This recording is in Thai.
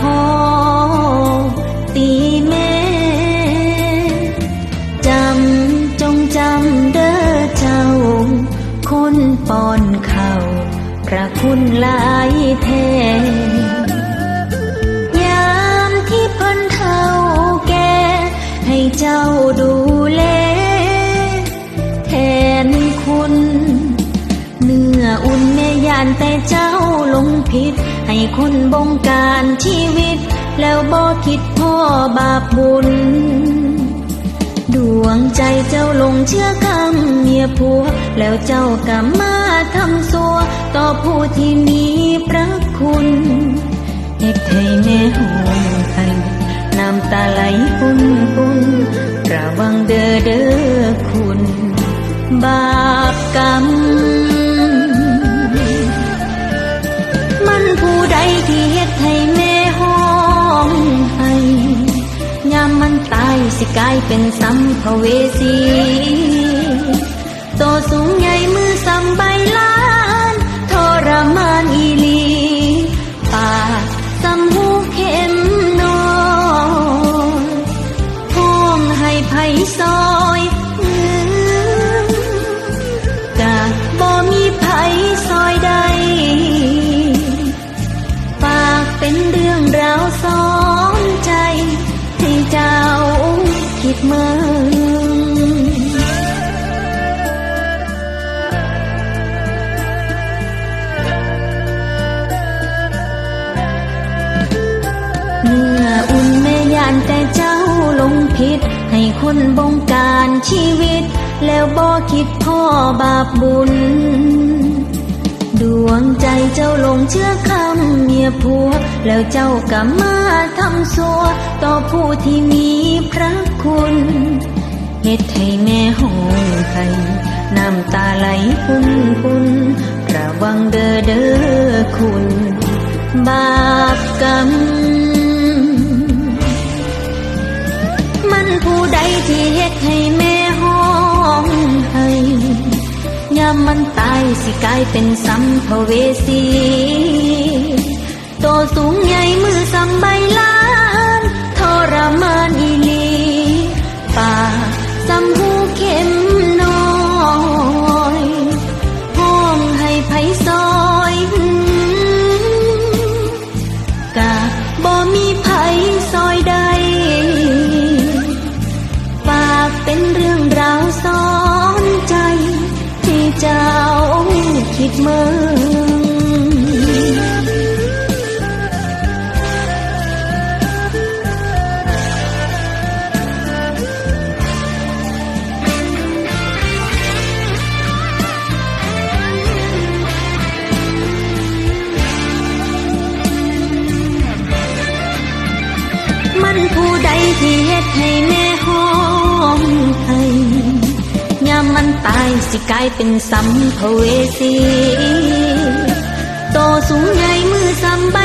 พ่อตีแม่ จำจงจำเด้อเจ้า คนป้อนเขาพระคุณหลายแท้ยามที่เพิ่นเฒ่าแก่ให้เจ้าดูแลแทนคุณ เนื้ออุ่นแม่ยานแต่เจ้าลงผิด ให้คนบงการชีวิต แล้วบ่คิดพ่อบาปบุญ ดวงใจเจ้าลงเชื่อคำเมียผัว แล้วเจ้าก็มาทำสัว ต่อผู้ที่มีพระคุณเฮ็ดให้แม่หงไห้น้ำตาไหลปุ่นปุ่น กลายเป็นสัมภเวสี แม่ยานแต่เจ้าลงผิด ให้คนบงการชีวิต แล้วบ่คิดพ่อบาปบุญ ดวงใจเจ้าลงเชื่อคำเมียผัว แล้วเจ้าก็มาทำสัว ต่อผู้ที่มีพระคุณเฮ็ดให้แม่หงไห้น้ำตาไหลปุ่นปุ่นระวังเด้อเด้อคุณ บาปกรรมมันผู้ใดที่เฮ็ดให้แม่ มมันตายสิกลายเป็นสัมภเวสี ที่เจ้าคิดเมืองมันผู้ใดที่เฮ็ดให้ ตายสิกลายเป็นสัมภเวสี โตสูงใหญ่มือสำใบ